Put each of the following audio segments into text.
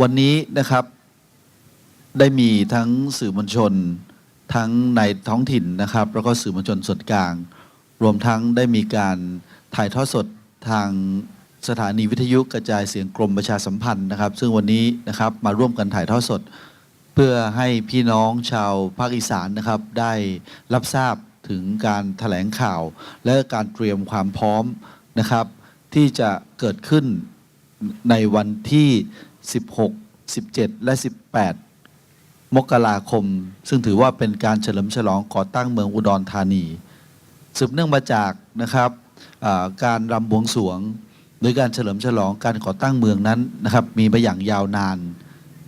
วันนี้นะครับได้มีทั้งสื่อมวลชน ทั้งในท้องถิ่นนะครับ แล้วก็สื่อมวลชนส่วนกลาง รวมทั้งได้มีการถ่ายทอดสดทางสถานีวิทยุกระจายเสียงกรมประชาสัมพันธ์นะครับ ซึ่งวันนี้นะครับมาร่วมกันถ่ายทอดสด เพื่อให้พี่น้องชาวภาคอีสานนะครับได้รับทราบถึงการถแถลงข่าว และการเตรียมความพร้อมนะครับ ที่จะเกิดขึ้นในวันที่ 16 17 และ 18 มกราคม ซึ่งถือว่าเป็นการเฉลิมฉลองก่อตั้งเมืองอุดรธานี สืบเนื่องมาจากนะครับการรำบวงสวงหรือการเฉลิมฉลองการก่อตั้งเมืองนั้นนะครับมีมาอย่างยาวนาน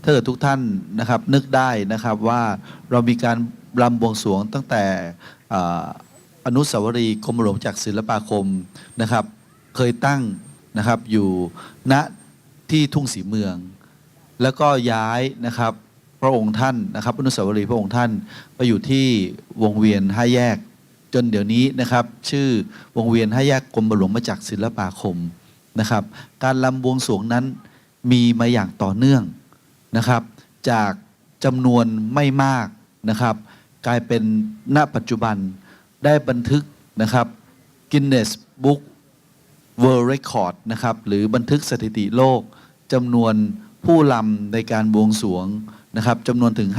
ถ้าเกิดทุกท่านนะครับนึกได้นะครับว่าเรามีการรำบวงสวงตั้งแต่ออนุสาวรีย์กรมหลวงจากศิลปาคมนะครับ เคยตั้งนะครับอยู่ณ ที่ทุ่งสีเมือง แล้วก็ย้ายนะครับพระองค์ท่านนะครับอนุสาวรีย์พระองค์ท่านไปอยู่ที่วงเวียนห้าแยก จนเดี๋ยวนี้นะครับชื่อวงเวียนห้าแยกกรมหลวงมาจากศิลปาคมนะครับการลำบวงสวงนั้นมีมาอย่างต่อเนื่องนะครับจากจำนวนไม่มากนะครับกลายเป็นณปัจจุบันได้บันทึกนะครับ Guinness Book World Record นะครับหรือบันทึกสถิติโลก จำนวนผู้ลำในการบวงสรวงนะครับจำนวนถึง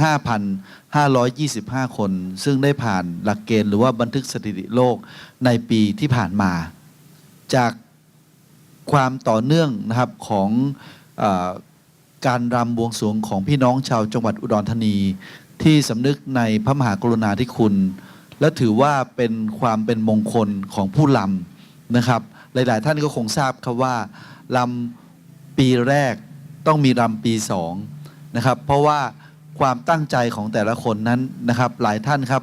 5,525 คน ซึ่งได้ผ่านหลักเกณฑ์หรือว่าบันทึกสถิติโลกในปีที่ผ่านมา จากความต่อเนื่องนะครับของออการรำบวงสรวงของพี่น้องชาวจังหวัดอุดรธานี ที่สำนึกในพระมหากรุณาธิคุณ และถือว่าเป็นความเป็นมงคลของผู้ลำนะครับ หลาย ๆ ท่านก็คงทราบครับว่าลำ ปีแรกต้องมีลำปีสองนะครับ เพราะว่าความตั้งใจของแต่ละคนนั้นนะครับ หลายท่านครับ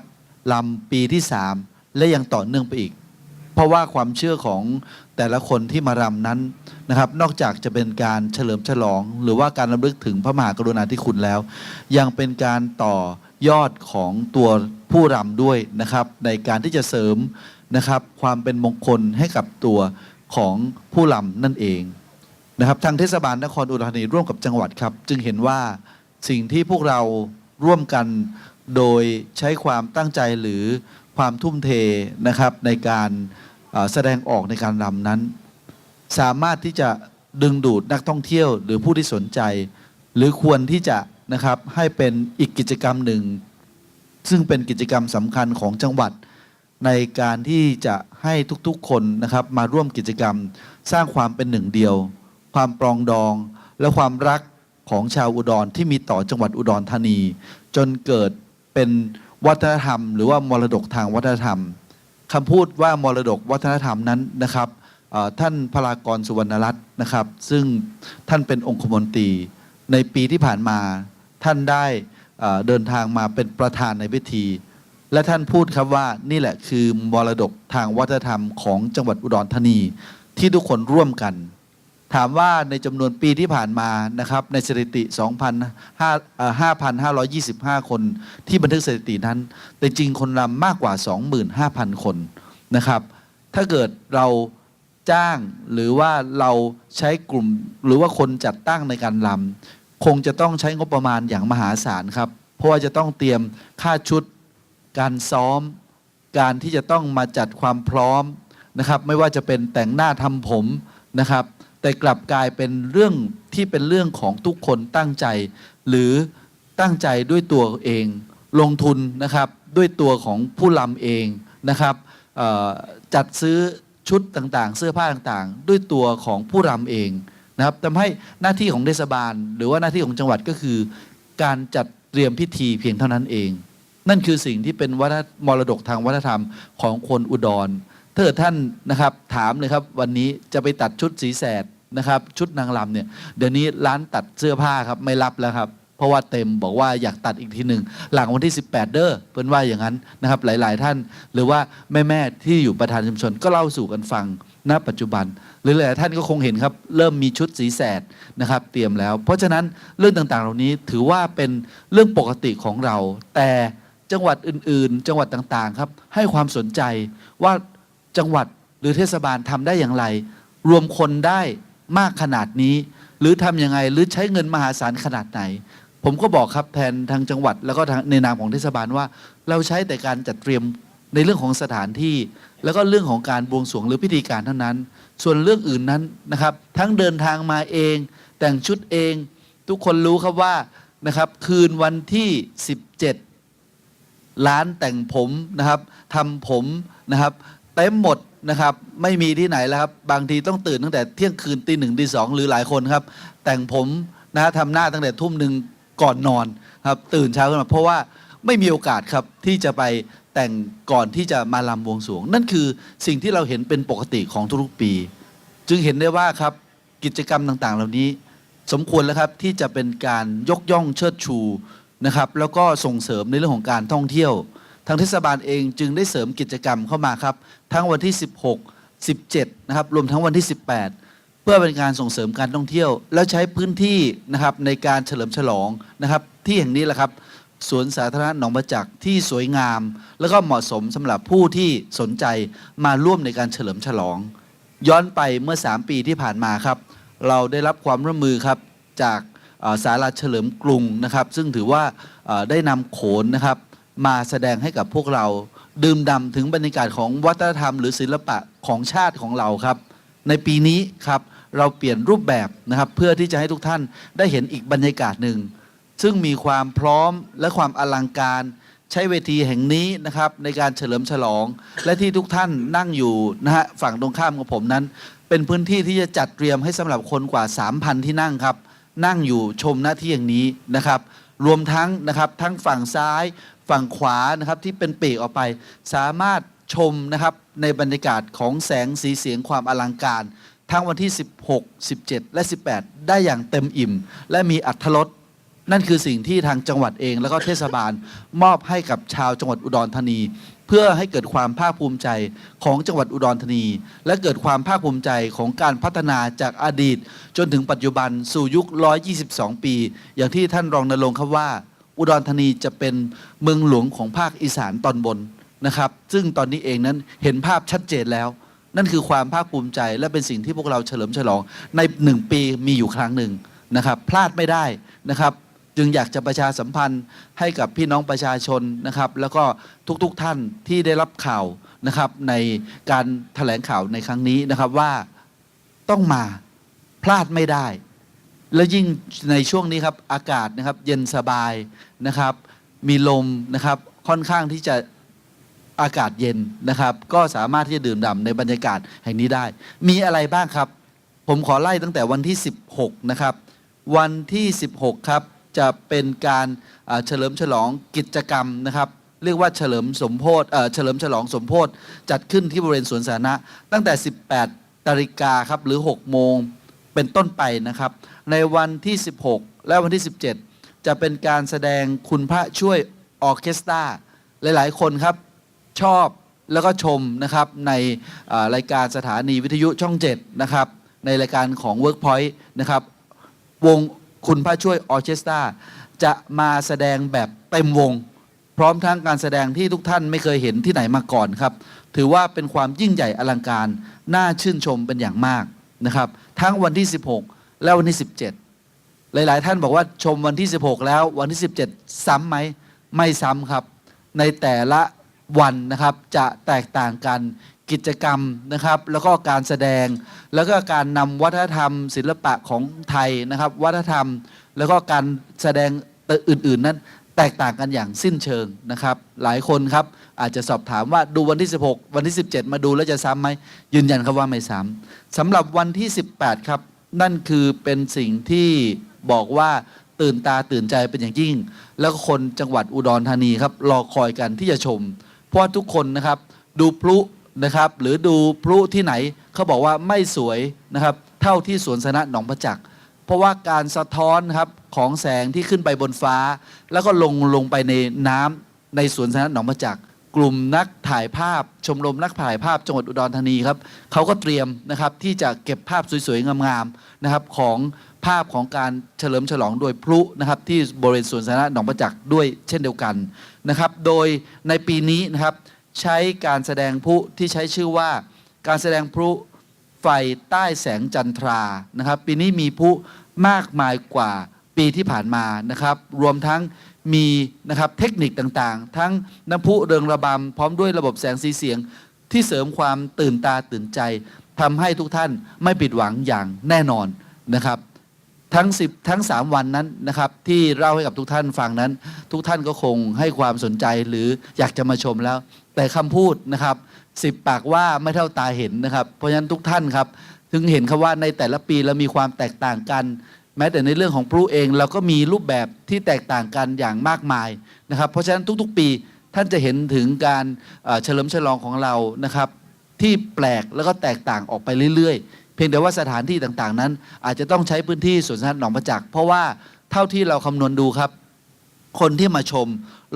ลำปีที่สามและยังต่อเนื่องไปอีก เพราะว่าความเชื่อของแต่ละคนที่มารำนั้นนะครับ นอกจากจะเป็นการเฉลิมฉลอง หรือว่าการรำลึกถึงพระมหากรุณาธิคุณแล้ว ยังเป็นการต่อยอดของตัวผู้รำด้วยนะครับ ในการที่จะเสริมนะครับ ความเป็นมงคลให้กับตัวของผู้รำนั่นเอง นะครับทางเทศบาลนครอุดรธานีร่วมกับจังหวัดครับ จึงเห็นว่าสิ่งที่พวกเราร่วมกันโดยใช้ความตั้งใจหรือความทุ่มเทนะครับในการแสดงออกในการรำนั้น สามารถที่จะดึงดูดนักท่องเที่ยว หรือผู้ที่สนใจ หรือควรที่จะนะครับให้เป็นอีกกิจกรรมหนึ่ง ซึ่งเป็นกิจกรรมสำคัญของจังหวัด ในการที่จะให้ทุกๆคนนะครับมาร่วมกิจกรรมสร้างความเป็นหนึ่งเดียว ความปรองดอง และความรักของชาวอุดรที่มีต่อจังหวัดอุดรธานี จนเกิดเป็นวัฒนธรรม หรือว่ามรดกทางวัฒนธรรมคำพูดว่ามรดกวัฒนธรรมนั้นนะครับท่านพลากรสุวรรณรัตน์นะครับ ซึ่งท่านเป็นองคมนตรี ในปีที่ผ่านมาท่านได้เดินทางมาเป็นประธานในพิธี และท่านพูดครับว่านี่แหละคือมรดกทางวัฒนธรรมของจังหวัดอุดรธานีที่ทุกคนร่วมกัน ถามว่าในจำนวนปีที่ผ่านมานะครับในสถิติ 5,525 คน ที่บันทึกสถิตินั้น แต่จริงคนรำมากกว่า 25,000 คนนะครับ ถ้าเกิดเราจ้างหรือว่าเราใช้กลุ่มหรือว่าคนจัดตั้งในการรำคงจะต้องใช้งบประมาณอย่างมหาศาลครับ เพราะว่าจะต้องเตรียมค่าชุด การซ้อม การที่จะต้องมาจัดความพร้อมนะครับ ไม่ว่าจะเป็นแต่งหน้าทำผมนะครับ แต่กลับกลายเป็นเรื่องที่เป็นเรื่องของทุกคนตั้งใจ หรือตั้งใจด้วยตัวเอง ลงทุนนะครับด้วยตัวของผู้ลำเองนะครับจัดซื้อชุดต่างๆ เสื้อผ้าต่างๆ ด้วยตัวของผู้รำเองนะครับทำให้หน้าที่ของเทศบาล หรือว่าหน้าที่ของจังหวัดก็คือ การจัดเตรียมพิธีเพียงเท่านั้นเอง นั่นคือสิ่งที่เป็นวัฒนมรดกทางวัฒนธรรมของคนอุดรถ้าเกิดท่านนะครับถามเลยครับวันนี้จะไปตัดชุดสีแสด นะครับ ชุดนางรำเนี่ยเดี๋ยวนี้ร้านตัดเสื้อผ้าครับไม่รับแล้วครับ เพราะว่าเต็มบอกว่าอยากตัดอีกทีหนึ่งหลังวันที่ 18 เด้อเพิ่นว่าอย่างนั้นนะครับ หลาย ๆ ท่าน หรือว่าแม่ ๆ ที่อยู่ประธานชุมชนก็เล่าสู่กันฟังณปัจจุบัน หรือหลายท่านก็คงเห็นครับ เริ่มมีชุดสีแสดนะครับ เตรียมแล้ว เพราะฉะนั้นเรื่องต่าง ๆ เหล่านี้ถือว่าเป็นเรื่องปกติของเรา แต่จังหวัดอื่น ๆ จังหวัดต่าง ๆ ครับ ให้ความสนใจว่าจังหวัดหรือเทศบาลทำได้อย่างไร รวมคนได้ มากขนาดนี้ หรือทำยังไงหรือใช้เงินมหาศาลขนาดไหน ผมก็บอกครับแทนทางจังหวัด แล้วก็ในนามของเทศบาลว่า เราใช้แต่การจัดเตรียมในเรื่องของสถานที่ แล้วก็เรื่องของการบวงสรวงหรือพิธีการเท่านั้น ส่วนเรื่องอื่นนั้นนะครับ ทั้งเดินทางมาเอง แต่งชุดเอง ทุกคนรู้ครับว่านะครับ คืนวันที่ 17 ร้านแต่งผมนะครับทำผมนะครับ ต็มหมดนะครับไม่มีที่ไหนแล้วครับ บางทีต้องตื่นตั้งแต่เที่ยงคืนตีหนึ่งตีสองหรือหลายคนครับ แต่งผมนะฮะทำหน้าตั้งแต่ทุ่มหนึ่งก่อนนอนครับตื่นเช้าขึ้นมาเพราะว่าไม่มีโอกาสครับที่จะไปแต่งก่อนที่จะมาลำวงสวง นั่นคือสิ่งที่เราเห็นเป็นปกติของทุกๆปี จึงเห็นได้ว่าครับกิจกรรมต่างๆ เหล่านี้ สมควรแล้วครับที่จะเป็นการยกย่องเชิดชูนะครับแล้วก็ส่งเสริมในเรื่องของการท่องเที่ยวางเทศบาลเองจึงได้เสริมกิจกรรมเข้ามาครับ ทั้งวันที่ 16 17 นะครับ รวมทั้งวันที่ 18 เพื่อเป็นการส่งเสริมการท่องเที่ยว แล้วใช้พื้นที่นะครับในการเฉลิมฉลองนะครับ ที่แห่งนี้แหละครับสวนสาธารณะหนองประจักษ์ที่สวยงาม แล้วก็เหมาะสมสำหรับผู้ที่สนใจมาร่วมในการเฉลิมฉลอง ย้อนไปเมื่อ 3 ปีที่ผ่านมาครับ เราได้รับความร่วมมือครับจากเอ่อศาลาเฉลิมกรุงนะครับ ซึ่งถือว่าได้นำโขนนะครับ มาแสดงให้กับพวกเราดื่มด่ำถึงบรรยากาศของวัฒนธรรม หรือศิลปะของชาติของเราครับ ในปีนี้ครับเราเปลี่ยนรูปแบบนะครับ เพื่อที่จะให้ทุกท่านได้เห็นอีกบรรยากาศหนึ่ง ซึ่งมีความพร้อมและความอลังการ ใช้เวทีแห่งนี้นะครับ ในการเฉลิมฉลอง และที่ทุกท่านนั่งอยู่นะฮะฝั่งตรงข้ามของผมนั้น เป็นพื้นที่ที่จะจัดเตรียมให้สำหรับคนกว่า 3,000 ที่นั่งครับ นั่งอยู่ชมหน้าที่อย่างนี้นะครับ รวมทั้งนะครับทั้งฝั่งซ้าย ฝั่งขวานะครับที่เป็นปีกออกไป สามารถชมนะครับในบรรยากาศของแสงสีเสียงความอลังการ ทั้งวันที่ 16 17 และ 18 ได้อย่างเต็มอิ่ม และมีอัธรสนั่นคือสิ่งที่ทางจังหวัดเอง แล้วก็เทศบาลมอบให้กับชาวจังหวัดอุดรธานี เพื่อให้เกิดความภาคภูมิใจของจังหวัดอุดรธานี และเกิดความภาคภูมิใจของการพัฒนาจากอดีต จนถึงปัจจุบันสู่ยุค 122 ปี อย่างที่ท่านรองนรงค์ครับว่า อุดรธานีจะเป็นเมืองหลวงของภาคอีสานตอนบนนะครับ ซึ่งตอนนี้เองนั้นเห็นภาพชัดเจนแล้ว นั่นคือความภาคภูมิใจและเป็นสิ่งที่พวกเราเฉลิมฉลองในหนึ่งปีมีอยู่ครั้งหนึ่งนะครับ พลาดไม่ได้นะครับจึงอยากจะประชาสัมพันธ์ให้กับพี่น้องประชาชนนะครับ แล้วก็ทุกๆทท่านที่ได้รับข่าวนะครับ ในการแถลงข่าวในครั้งนี้นะครับว่าต้องมาพลาดไม่ได้ แล้วยิ่งในช่วงนี้ครับอากาศนะครับเย็นสบายนะครับ มีลมนะครับค่อนข้างที่จะอากาศเย็นนะครับ ก็สามารถที่จะดื่มด่ำในบรรยากาศแห่งนี้ได้ มีอะไรบ้างครับ ผมขอไล่ตั้งแต่วันที่ 16 นะครับ วันที่ 16 ครับ จะเป็นการเฉลิมฉลองกิจกรรมนะครับ เรียกว่าเฉลิมสมโพธเอ่อเฉลิมฉลองสมโพธจัดขึ้นที่บริเวณสวนสาธารณะตั้งแต่ 18นาฬิกาครับหรือ 6 โมง เป็นต้นไปนะครับ ในวันที่ 16 และวันที่ 17 จะเป็นการแสดงคุณพระช่วยออเคสตราหลาย ๆ คนครับชอบแล้วก็ชมนะครับในรายการสถานีวิทยุช่อง 7 นะครับ ในรายการของ Workpoint นะครับ วงคุณพระช่วยออเคสตราจะมาแสดงแบบเต็มวง พร้อมทั้งการแสดงที่ทุกท่านไม่เคยเห็นที่ไหนมาก่อนครับ ถือว่าเป็นความยิ่งใหญ่อลังการ น่าชื่นชมเป็นอย่างมาก นะครับ ทั้งวันที่ 16 และวันที่ 17 หลาย ๆ ท่านบอกว่าชมวันที่ 16 แล้ววันที่ 17 ซ้ำไหมไม่ซ้ำครับ ในแต่ละวันนะครับจะแตกต่างกันกิจกรรมนะครับ แล้วก็การแสดง แล้วก็การนำวัฒนธรรม ศิลปะของไทยนะครับ วัฒนธรรม แล้วก็การแสดงอื่น ๆ นั้น แตกต่างกันอย่างสิ้นเชิงนะครับ หลายคนครับอาจจะสอบถามว่าดูวันที่ 16 วันที่ 17 มาดูแล้วจะซ้ำไหมยืนยันครับว่าไม่ซ้ำสำหรับวันที่ 18 ครับ นั่นคือเป็นสิ่งที่บอกว่าตื่นตาตื่นใจเป็นอย่างยิ่ง แล้วก็คนจังหวัดอุดรธานีครับรอคอยกันที่จะชม เพราะทุกคนนะครับดูพลุนะครับ หรือดูพลุที่ไหนเขาบอกว่าไม่สวยนะครับ เท่าที่สวนสาธารณะหนองประจักษ์ ราะว่าการสะท้อนครับของแสงที่ขึ้นไปบนฟ้า แล้วก็ลงลงไปในน้ำในสวนสาธารณะหนองประจักษ์กลุ่มนักถ่ายภาพ ชมรมนักถ่ายภาพจังหวัดอุดรธานีครับเขาก็เตรียมนะครับที่จะเก็บภาพสวยๆงามๆนะครับของภาพของการเฉลิมฉลองโดยพลุนะครับที่บริเวณสวนสาธารณะหนองประจักษ์ด้วยเช่นเดียวกันนะครับโดยในปีนี้นะครับใช้การแสดงพลุที่ใช้ชื่อว่าการแสดงพลุไฟใต้แสงจันทรานะครับปีนี้มีพลุ มากมายกว่าปีที่ผ่านมานะครับ รวมทั้งมีนะครับเทคนิคต่างๆ ทั้งน้ำพุเริงระบำพร้อมด้วยระบบแสงสีเสียง ที่เสริมความตื่นตาตื่นใจทำให้ทุกท่านไม่ผิดหวังอย่างแน่นอนนะครับ ทั้ง10ทั้ง 3 วันนั้นนะครับ ที่เล่าให้กับทุกท่านฟังนั้น ทุกท่านก็คงให้ความสนใจหรืออยากจะมาชมแล้ว แต่คำพูดนะครับสิบปากว่าไม่เท่าตาเห็นนะครับ เพราะฉะนั้นทุกท่านครับ ถึงเห็นคำว่าในแต่ละปีเรามีความแตกต่างกัน แม้แต่ในเรื่องของพลุเองเราก็มีรูปแบบที่แตกต่างกันอย่างมากมายนะครับ เพราะฉะนั้นทุกๆปีท่านจะเห็นถึงการเฉลิมฉลองของเรานะครับ ที่แปลกแล้วก็แตกต่างออกไปเรื่อยๆ เพียงแต่ว่าสถานที่ต่างๆนั้น อาจจะต้องใช้พื้นที่สวนสาธารณะหนองประจักษ์เพราะว่าเท่าที่เราคำนวณดูครับ คนที่มาชม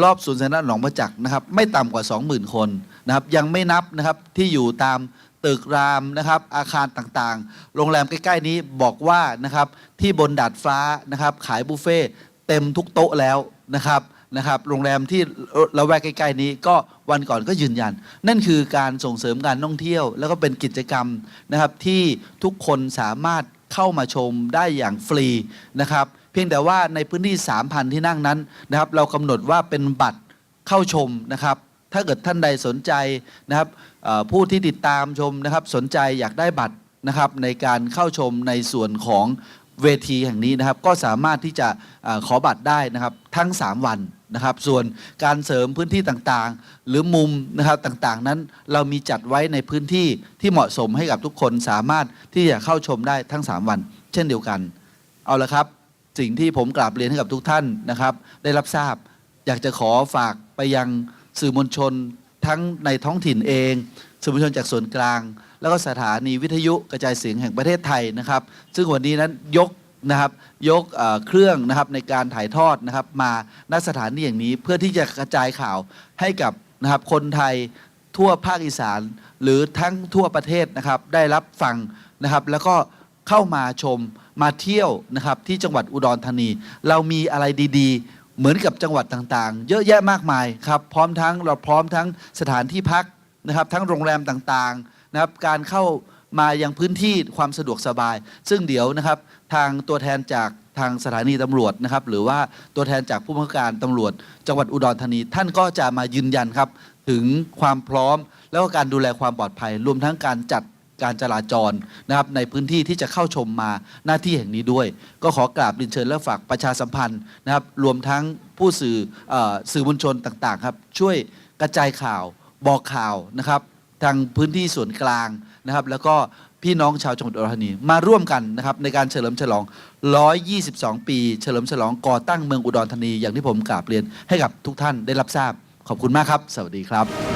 รอบสวนสาธารณะหนองประจักษ์นะครับ ไม่ต่ำกว่า 20,000 คนนะครับยังไม่นับนะครับที่อยู่ตาม ตึกรามนะครับ อาคารต่างๆ โรงแรมใกล้ ๆ นี้บอกว่านะครับที่บนดาดฟ้านะครับ ขายบุฟเฟ่ต์เต็มทุกโต๊ะแล้วนะครับนะครับ โรงแรมที่ละแวกใกล้ ๆ นี้ก็วันก่อนก็ยืนยัน นั่นคือการส่งเสริมการท่องเที่ยว แล้วก็เป็นกิจกรรมนะครับที่ทุกคนสามารถเข้ามาชมได้อย่างฟรีนะครับ เพียงแต่ว่าในพื้นที่ 3,000 ที่นั่งนั้นนะครับ เรากำหนดว่าเป็นบัตรเข้าชมนะครับ ถ้าเกิดท่านใดสนใจนะครับ ผู้ที่ติดตามชมนะครับสนใจอยากได้บัตรนะครับในการเข้าชมในส่วนของเวทีแห่งนี้นะครับก็สามารถที่จะอขอบัตรได้นะครับทั้ง 3 วันนะครับส่วนการเสริมพื้นที่ต่างๆ หรือมุมนะครับต่างๆ นั้นเรามีจัดไว้ในพื้นที่ที่เหมาะสมให้กับทุกคนสามารถที่จะเข้าชมได้ทั้ง 3 วัน เช่นเดียวกัน เอาละครับสิ่งที่ผมกราบเรียนให้กับทุกท่านนะครับ ได้รับทราบ อยากจะขอฝากไปยังสื่อมวลชน ทั้งในท้องถิ่นเองสื่อมวลชนจากส่วนกลาง แล้วก็สถานีวิทยุกระจายเสียงแห่งประเทศไทยนะครับ ซึ่งวันนี้นั้นยกนะครับยกเครื่องนะครับในการถ่ายทอดนะครับมาณสถานีอย่างนี้เพื่อที่จะกระจายข่าวให้กับนะครับคนไทยทั่วภาคอีสาน หรือทั้งทั่วประเทศนะครับได้รับฟังนะครับแล้วก็เข้ามาชมมาเที่ยวนะครับที่จังหวัดอุดรธานี เรามีอะไรดีๆ เหมือนกับจังหวัดต่างๆ เยอะแยะมากมายครับพร้อมทั้งเราพร้อมทั้งสถานที่พักนะครับทั้งโรงแรมต่างๆนะครับการเข้ามายังพื้นที่ความสะดวกสบาย ซึ่งเดี๋ยวนะครับทางตัวแทนจากทางสถานีตำรวจนะครับหรือว่าตัวแทนจากผู้บังคับการตำรวจ จังหวัดอุดรธานี ท่านก็จะมายืนยันครับถึงความพร้อมแล้วก็การดูแลความปลอดภัย รวมทั้งการจัด การจราจรนะครับในพื้นที่ที่จะเข้าชมมาหน้าที่แห่งนี้ด้วย ก็ขอกราบเรียนเชิญและฝากประชาสัมพันธ์นะครับรวมทั้งผู้สื่ออสื่อมวลชนต่างๆครับช่วยกระจายข่าวบอกข่าวนะครับทางพื้นที่ส่วนกลางนะครับแล้วก็พี่น้องชาวจังหวัดอุดรธานีมาร่วมกันนะครับในการเฉลิมฉลอง 122 ปี เฉลิมฉลองก่อตั้งเมืองอุดรธานี อย่างที่ผมกราบเรียนให้กับทุกท่านได้รับทราบขอบคุณมากครับ สวัสดีครับ